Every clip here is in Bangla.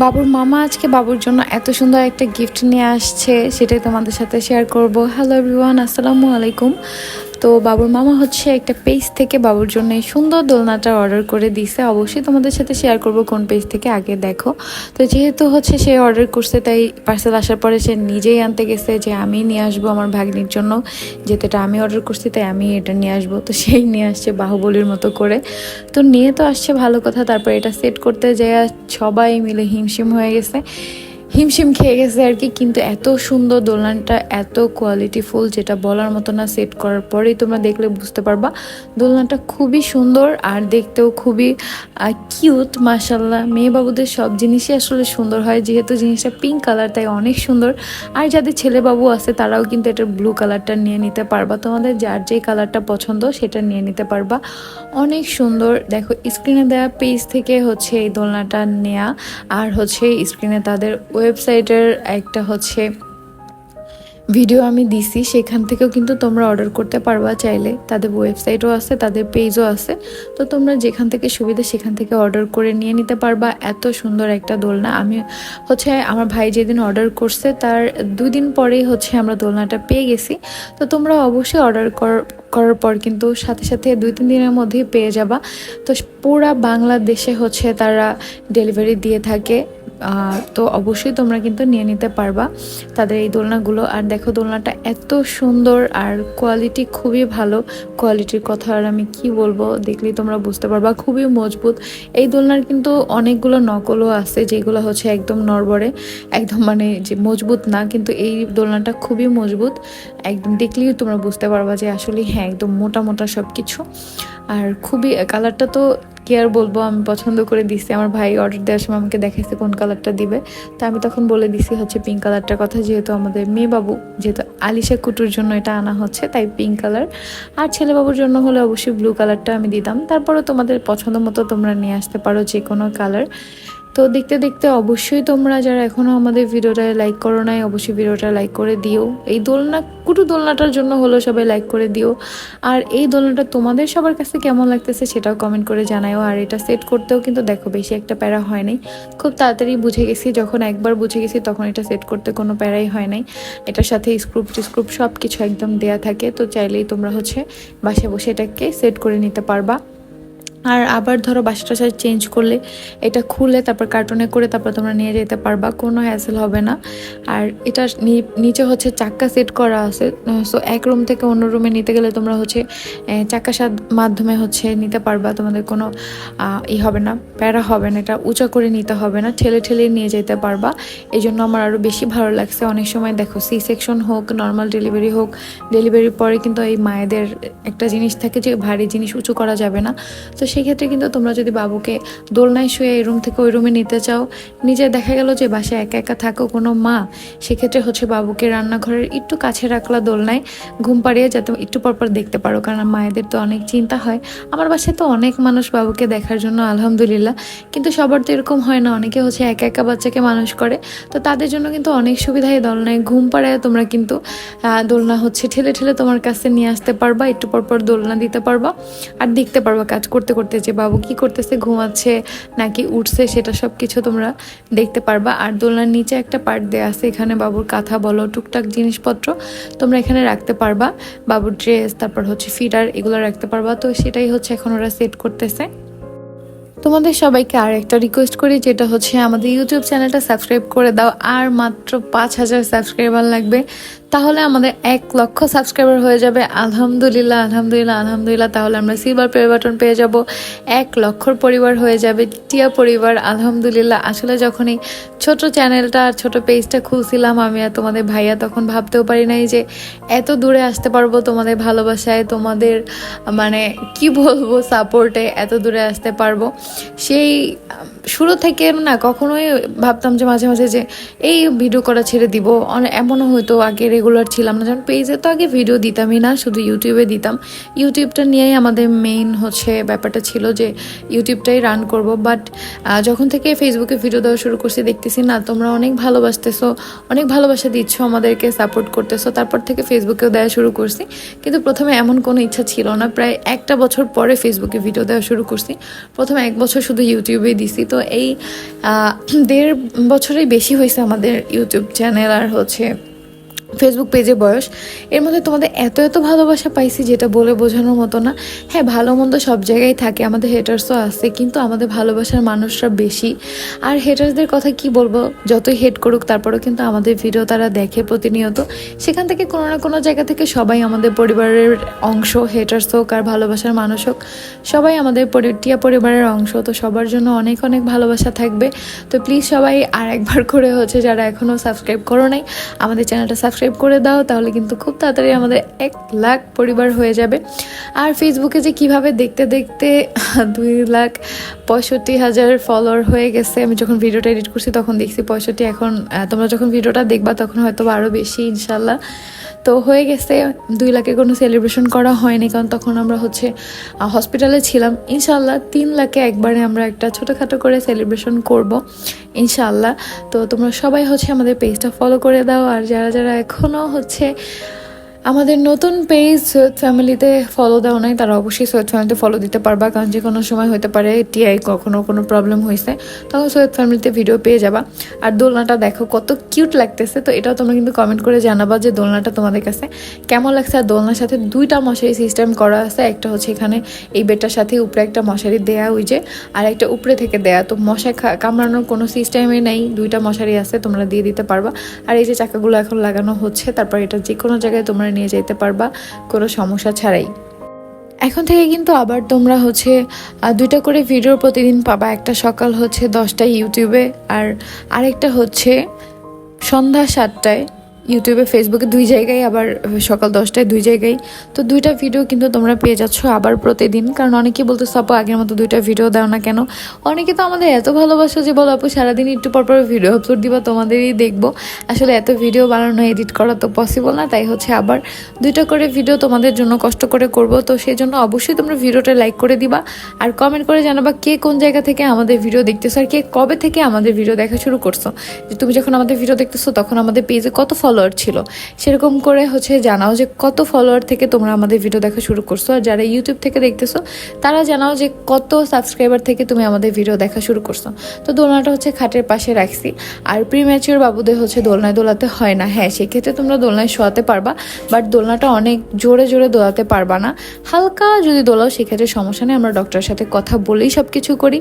বাবুর মামা আজকে বাবুর জন্য এত সুন্দর একটা গিফট নিয়ে আসছে, সেটাই তোমাদের সাথে শেয়ার করব। হ্যালো এভরিওয়ান আসসালামু আলাইকুম। তো বাবুর মামা হচ্ছে একটা পেজ থেকে বাবুর জন্য এই সুন্দর দোলনাটা অর্ডার করে দিছে। অবশ্যই তোমাদের সাথে শেয়ার করব কোন পেজ থেকে, আগে দেখো। তো যেহেতু হচ্ছে সে অর্ডার করছে, তাই পার্সেল আসার পরে সে নিজেই আনতে গেছে যে আমি নিয়ে আসব আমার ভাগ্নির জন্য। যেহেতু এটা আমি অর্ডার করছি, তাই আমি এটা নিয়ে আসব। তো সেই নিয়ে আসছে বাহুবলীর মতো করে। তো নিয়ে তো আসছে ভালো কথা, তারপর এটা সেট করতে যায় সবাই মিলে হিমশিম হয়ে গেছে। হিমশিম খেয়ে গেছে আর কি, কিন্তু এত সুন্দর দোলনাটা, এত কোয়ালিটিফুল যেটা বলার মতো না সেট করার পরেই তোমরা দেখলে বুঝতে পারবা। দোলনাটা খুবই সুন্দর আর দেখতেও খুবই কিউট মাসাল্লাহ মেয়ে বাবুদের সব জিনিসই আসলে সুন্দর হয়, যেহেতু জিনিসটা পিঙ্ক কালার তাই অনেক সুন্দর। আর যাদের ছেলে বাবু আছে, তারাও কিন্তু এটা ব্লু কালারটা নিয়ে নিতে পারবা। তোমাদের যার যেই কালারটা পছন্দ, সেটা নিয়ে নিতে পারবা। অনেক সুন্দর। দেখো স্ক্রিনে দেওয়া পেজ থেকে হচ্ছে এই দোলনাটা নেয়া, আর হচ্ছে স্ক্রিনে তাদের ওয়েবসাইটের একটা হচ্ছে ভিডিও আমি দিছি, সেখান থেকেও কিন্তু তোমরা অর্ডার করতে পারবা চাইলে। তাদের ওয়েবসাইটও আছে, তাদের পেজও আছে। তো তোমরা যেখান থেকে সুবিধা সেখান থেকে অর্ডার করে নিয়ে নিতে পারবা। এত সুন্দর একটা দোলনা। আমি হচ্ছে আমার ভাই যেদিন অর্ডার করছে, তার দুই দিন পরেই হচ্ছে আমরা দোলনাটা পেয়ে গেছি। তো তোমরা অবশ্যই অর্ডার কর, করার পর কিন্তু সাথে সাথে দুই তিন দিনের মধ্যেই পেয়ে যাবা। তো পুরা বাংলাদেশে হচ্ছে তারা ডেলিভারি দিয়ে থাকে। তো অবশ্যই তোমরা কিন্তু নিয়ে নিতে পারবা। তাদের এই দোলনাগুলো। আর দেখো, দোলনাটা এত সুন্দর আর কোয়ালিটি খুবই ভালো। কোয়ালিটির কথা আর আমি কি বলব, দেখলেই তোমরা বুঝতে পারবা। খুবই মজবুত। এই দোলনার কিন্তু অনেকগুলো নকলও আছে, যেগুলো হচ্ছে একদম নড়বড়ে, একদম মানে যে মজবুত না, কিন্তু এই দোলনাটা খুবই মজবুত। একদম দেখলেই তোমরা বুঝতে পারবা যে আসলে হ্যাঁ একদম মোটা মোটা সব কিছু আর খুবই কালারটা তো কি আর বলব, আমি পছন্দ করে দিছি। আমার ভাই অর্ডার দেওয়ার সময় আমাকে দেখাইছে কোন কালারটা দিবে। তো আমি তখন বলে দিছি হচ্ছে পিঙ্ক কালারটার কথা, যেহেতু আমাদের মেয়ে বাবু যেহেতু আলিশা কুটুর জন্য এটা আনা হচ্ছে, তাই পিঙ্ক কালার আর ছেলে বাবুর জন্য হলে অবশ্যই ব্লু কালারটা আমি দিতাম। তারপরেও তোমাদের পছন্দ মতো তোমরা নিয়ে আসতে পারো যে কোনো কালার তো দেখতে দেখতে অবশ্যই তোমরা যারা এখনও আমাদের ভিডিওটা লাইক করো নাই, অবশ্যই ভিডিওটা লাইক করে দিও। এই দোলনা, কুটু দোলনাটার জন্য হলো সবাই লাইক করে দিও। আর এই দোলনাটা তোমাদের সবার কাছে কেমন লাগতেছে সেটাও কমেন্ট করে জানাও আর এটা সেট করতেও কিন্তু দেখো বেশি একটা প্যারা হয় নাই। খুব তাড়াতাড়ি বুঝে গেছি, যখন একবার বুঝে গেছি তখন এটা সেট করতে কোনো প্যারাই হয় নাই। এটার সাথে স্ক্রুপ টিস্ক্রুপ সব কিছু একদম দেয়া থাকে। তো চাইলেই তোমরা হচ্ছে বাসায় বসে এটাকে সেট করে নিতে পারবা। আর আবার ধরো বাসা টাসা চেঞ্জ করলে এটা খুলে তারপর কার্টুনে করে তারপর তোমরা নিয়ে যেতে পারবা, কোনো হ্যাসেল হবে না। আর এটা নিচে হচ্ছে চাক্কা সেট করা আছে সো এক রুম থেকে অন্য রুমে নিতে গেলে তোমরা হচ্ছে চাক্কা সাদ মাধ্যমে হচ্ছে নিতে পারবা, তোমাদের কোনো ই হবে না, প্যারা হবে না, এটা উঁচা করে নিতে হবে না, ঠেলে ঠেলে নিয়ে যেতে পারবা। এই জন্য আমার আরও বেশি ভালো লাগছে, অনেক সময় দেখো সি সেকশন হোক নর্মাল ডেলিভারি হোক ডেলিভারির পরে কিন্তু এই মায়েদের একটা জিনিস থাকে যে ভারী জিনিস উঁচু করা যাবে না। তো সেক্ষেত্রে কিন্তু তোমরা যদি বাবুকে দোলনায় শুয়ে এই রুম থেকে ওই রুমে নিতে চাও, নিজে দেখা গেল যে বাসায় একা একা থাকো কোনো মা, সেক্ষেত্রে হচ্ছে বাবুকে রান্নাঘরের একটু কাছে রাখলা দোলনায় ঘুম পাড়িয়ে যাতে একটু পরপর দেখতে পারো। কারণ মায়েদের তো অনেক চিন্তা হয়। আমার বাসায় তো অনেক মানুষ বাবুকে দেখার জন্য, আলহামদুলিল্লাহ। কিন্তু সবার তো এরকম হয় না। অনেকে হচ্ছে একা একা বাচ্চাকে মানুষ করে। তো তাদের জন্য কিন্তু অনেক সুবিধাই দোলনায় ঘুম পাড়ায় তোমরা কিন্তু দোলনা হচ্ছে ঠেলে ঠেলে তোমার কাছে নিয়ে আসতে পারবা, একটু পরপর দোলনা দিতে পারবা, আর দেখতে পারবা কাজ করতে করতে। যে বাবু কি করতেছে, ঘুমাচ্ছে, নাকি উঠছে, সেটা সব কিছু তোমরা দেখতে পারবা। আর দোলনার নিচে একটা পার্ট দেওয়া আছে, এখানে বাবুর কাঁথা বলো, টুকটাক জিনিসপত্র তোমরা এখানে রাখতে পারবা। বাবুর ড্রেস তারপর হচ্ছে ফিডার এগুলো রাখতে পারবা। তো সেটাই হচ্ছে এখন ওরা সেট করতেছে। তোমাদের সবাইকে আর একটা রিকোয়েস্ট করি, যেটা হচ্ছে আমাদের ইউটিউব চ্যানেলটা সাবস্ক্রাইব করে দাও। আর মাত্র পাঁচ হাজার সাবস্ক্রাইবার লাগবে। তাহলে আমাদের এক লক্ষ সাবস্ক্রাইবার হয়ে যাবে। আলহামদুলিল্লাহ আলহামদুলিল্লাহ আলহামদুলিল্লাহ। তাহলে আমরা সিলভার প্লে বাটন পেয়ে যাব। এক লক্ষর পরিবার হয়ে যাবে, টিয়া পরিবার। আলহামদুলিল্লাহ, আসলে যখন এই ছোট চ্যানেলটা আর ছোট পেজটা খুলছিলাম আমি আর তোমাদের ভাইয়া তখন ভাবতেও পারি নাই যে এত দূরে আসতে পারব তোমাদের ভালোবাসায়, তোমাদের মানে কি বলব সাপোর্টে এত দূরে আসতে পারব। সেই শুরু থেকে না কখনোই ভাবতাম যে মাঝে মাঝে যে এই ভিডিও করা ছেড়ে দিব। এমনও হয়তো আগে রেগুলার ছিলাম না। যেমন পেজে তো আগে ভিডিও দিতামই না, শুধু ইউটিউবে দিতাম। ইউটিউবটা নিয়েই আমাদের মেইন হচ্ছে ব্যাপারটা ছিল যে ইউটিউবটাই রান করব। বাট যখন থেকে ফেসবুকে ভিডিও দেওয়া শুরু করছি, দেখতেছি না, তোমরা অনেক ভালোবাসতেছো, অনেক ভালোবাসা দিচ্ছ আমাদেরকে সাপোর্ট করতেছো। তারপর থেকে ফেসবুকেও দেওয়া শুরু করছি। কিন্তু প্রথমে এমন কোনো ইচ্ছা ছিল না। প্রায় একটা বছর পরে ফেসবুকে ভিডিও দেওয়া শুরু করছি। প্রথমে এক বছর শুধু ইউটিউবেই দিছি। তো এই দেড় বছরেই বেশি হয়েছে আমাদের ইউটিউব চ্যানেল আর হচ্ছে ফেসবুক পেজে বয়স, এর মধ্যে তোমাদের এত এত ভালোবাসা পাইছি যেটা বলে বোঝানোর মতো না। হ্যাঁ ভালো মন্দ সব জায়গায় থাকে, আমাদের হেটার্সও আছে, কিন্তু আমাদের ভালোবাসার মানুষরা বেশি। আর হেটার্সদের কথা কি বলব? যতই হেট করুক, তারপরেও কিন্তু আমাদের ভিডিও তারা দেখে প্রতিনিয়ত। সেখান থেকে কোনো না কোনো জায়গা থেকে সবাই আমাদের পরিবারের অংশ হেটার্স হোক আর ভালোবাসার মানুষ হোক, সবাই আমাদের টিয়া পরিবারের অংশ। তো সবার জন্য অনেক অনেক ভালোবাসা থাকবে। তো প্লিজ সবাই আর একবার করে হচ্ছে যারা এখনও সাবস্ক্রাইব করো নাই, আমাদের চ্যানেলটা সাবস্ক্রাইব করে দাও, তাহলে কিন্তু খুব তাড়াতাড়ি আমাদের এক লাখ পরিবার হয়ে যাবে। আর ফেসবুকে যে কীভাবে দেখতে দেখতে দুই লাখ পঁয়ষট্টি হাজার ফলোয়ার হয়ে গেছে, আমি যখন ভিডিওটা এডিট করছি তখন দেখছি পঁয়ষট্টি, এখন তোমরা যখন ভিডিওটা দেখবা তখন হয়তো আরও বেশি, ইনশাল্লাহ। তো হয়ে গেছে, দুই লাখে কোনো সেলিব্রেশন করা হয়নি, কারণ তখন আমরা হচ্ছে হসপিটালে ছিলাম। ইনশাল্লাহ তিন লাখে একবারে আমরা একটা ছোটোখাটো করে সেলিব্রেশন করব ইনশাল্লাহ তো তোমরা সবাই হচ্ছে আমাদের পেজটা ফলো করে দাও, আর যারা যারা এখনও হচ্ছে আমাদের নতুন পেজ সৈয়দ ফ্যামিলিতে ফলো দেওয়া নাই, তারা অবশ্যই সৈয়দ ফ্যামিলিতে ফলো দিতে পারবা, কারণ যে কোনো সময় হতে পারে টিআই কখনো কোনো প্রবলেম হয়েছে তখন সৈয়দ ফ্যামিলিতে ভিডিও পেয়ে যাবা। আর দোলনাটা দেখো, কত কিউট লাগতেছে। তো এটাও তোমরা কিন্তু কমেন্ট করে জানাবা যে দোলনাটা তোমাদের কাছে কেমন লাগছে। আর দোলনার সাথে দুইটা মশারি সিস্টেম করা আছে। একটা হচ্ছে এখানে এই বেডটার সাথে উপরে একটা মশারি দেয়া ওই যে, আর একটা উপরে থেকে দেয়া। তো মশায় খা- কামড়ানোর কোনো সিস্টেমই নেই। দুইটা মশারি আছে, তোমরা দিয়ে দিতে পারবা। আর এই যে চাকাগুলো এখন লাগানো হচ্ছে, তারপর এটা যে কোনো জায়গায় তোমরা নিয়ে যেতে পারবা, কোনো সমস্যা ছাড়াই। এখন থেকে কিন্তু আবার তোমরা হচ্ছে দুইটা করে ভিডিও প্রতিদিন পাবা। একটা সকাল হচ্ছে দশটায় ইউটিউবে, আর আরেকটা হচ্ছে সন্ধ্যা সাতটায়। ইউটিউবে ফেসবুকে দুই জায়গায়, আবার সকাল দশটায় দুই জায়গায়। তো দুইটা ভিডিও কিন্তু তোমরা পেয়ে যাচ্ছ আবার প্রতিদিন। কারণ অনেকেই বলতে আপু, আগের মতো দুইটা ভিডিও দাও না কেন? অনেকে তো আমাদের এত ভালোবাসো যে বলো, আপু, সারাদিন একটু পর পর ভিডিও আপলোড দিবা, তোমাদেরই দেখব। আসলে এত ভিডিও বানানো এডিট করা তো পসিবল না। তাই হচ্ছে আবার দুইটা করে ভিডিও তোমাদের জন্য কষ্ট করে করব। তো সেই জন্য অবশ্যই তোমরা ভিডিওটা লাইক করে দিবা। আর কমেন্ট করে জানাবা কে কোন জায়গা থেকে আমাদের ভিডিও দেখতেছো, আর কে কবে থেকে আমাদের ভিডিও দেখা শুরু করছ। যে তুমি যখন আমাদের ভিডিও দেখতেছো, তখন আমাদের পেজে কত ফলোয়ার ছিল। সেরকম করে হচ্ছে জানাও যে কত ফলোয়ার থেকে তোমরা আমাদের ভিডিও দেখা শুরু করছ। আর যারা ইউটিউব থেকে দেখতেছো, তারা জানাও যে কত সাবস্ক্রাইবার থেকে তুমি আমাদের ভিডিও দেখা শুরু করছ। তো দোলনাটা হচ্ছে খাটের পাশে রাখছি। আর প্রিম্যাচিওর বাবুদের হচ্ছে দোলনায় দোলাতে হয় না। হ্যাঁ সেক্ষেত্রে তোমরা দোলনায় শোয়াতে পারবা বাট দোলনাটা অনেক জোরে জোরে দোলাতে পারবা না। হালকা যদি দোলাও, সেক্ষেত্রে সমস্যা নেই। আমরা ডক্টরের সাথে কথা বলেই সব কিছু করি।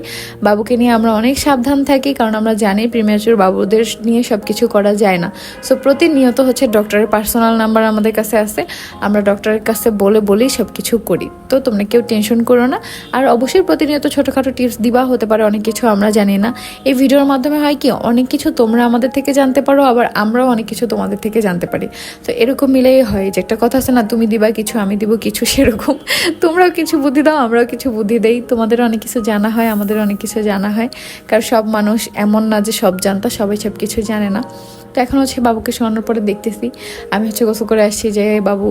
বাবুকে নিয়ে আমরা অনেক সাবধান থাকি, কারণ আমরা জানি প্রিম্যাচুর বাবুদের নিয়ে সব কিছু করা যায় না। সো প্রতিনিয়ত হচ্ছে ডক্টরের পার্সোনাল নাম্বার আমাদের কাছে আছে। আমরা ডক্টরের কাছে বলে বলেই সব কিছু করি। তো তোমরা কেউ টেনশন করো না। আর অবশ্যই প্রতিনিয়ত ছোটোখাটো টিপস দিবা, হতে পারে অনেক কিছু আমরা জানি না। এই ভিডিওর মাধ্যমে হয় কি, অনেক কিছু তোমরা আমাদের থেকে জানতে পারো, আবার আমরাও অনেক কিছু তোমাদের থেকে জানতে পারি। তো এরকম মিলেই হয় যে একটা কথা আছে না, তুমি দিবা কিছু, আমি দিব কিছু সেরকম। তোমরাও কিছু বুদ্ধি দাও, আমরাও কিছু বুদ্ধি দেই। তোমাদের অনেক কিছু জানা হয়, আমাদের অনেক কিছু জানা হয়। কারণ সব মানুষ এমন না যে সব জানতা, সবাই সব কিছু জানে না। তো এখন হচ্ছে বাবুকে শোনানোর পরে দেখতেছি। আমি হচ্ছে গোসল করে আসছি যে বাবু,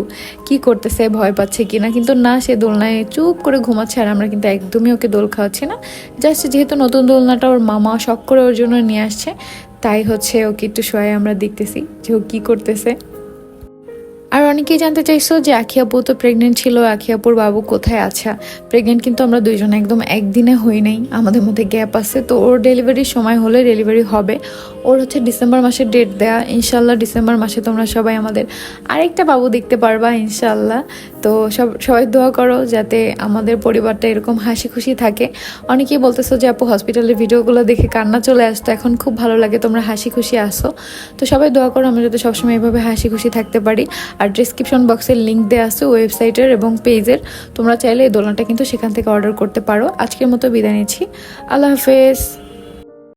কি করতেছে? ভয় পাচ্ছে কিনা? কিন্তু না, সে দোলনায় চুপ করে ঘুমাচ্ছে আর আমরা কিন্তু একদমই ওকে দোল খাওয়াচ্ছি না। জাস্ট যেহেতু নতুন দোলনাটা ওর মামা শখ করে ওর জন্য নিয়ে আসছে, তাই হচ্ছে ওকে একটু শোয়াই আমরা দেখতেছি যে ও কী করতেছে। আর অনেকেই জানতে চাইছো যে, আখি আপু তো প্রেগনেন্ট ছিল, আখি আপুর বাবু কোথায় আছে? প্রেগনেন্ট কিন্তু আমরা দুইজন একদম একদিনে হই নাই। আমাদের মধ্যে গ্যাপ আছে, তো ওর ডেলিভারির সময় হলে ডেলিভারি হবে। ওর হচ্ছে ডিসেম্বর মাসের ডেট দেয়া। ইনশাল্লাহ ডিসেম্বর মাসে তোমরা সবাই আমাদের আরেকটা বাবু দেখতে পারবা ইনশাল্লাহ তো সব, সবাই দোয়া করো যাতে আমাদের পরিবারটা এরকম হাসি খুশি থাকে। অনেকেই বলতেছো যে, আপু হসপিটালের ভিডিওগুলো দেখে কান্না চলে আসতো, এখন খুব ভালো লাগে, তোমরা হাসি খুশি আসো। তো সবাই দোয়া করো, আমরা যাতে সবসময় এভাবে হাসি খুশি থাকতে পারি। আর ডিসক্রিপশন বক্সের লিঙ্ক দেওয়া আছে ওয়েবসাইটের এবং পেজের তোমরা চাইলে এই দোলনাটা কিন্তু সেখান থেকে অর্ডার করতে পারো। আজকের মতো বিদায় নিচ্ছি। আল্লাহ হাফেজ।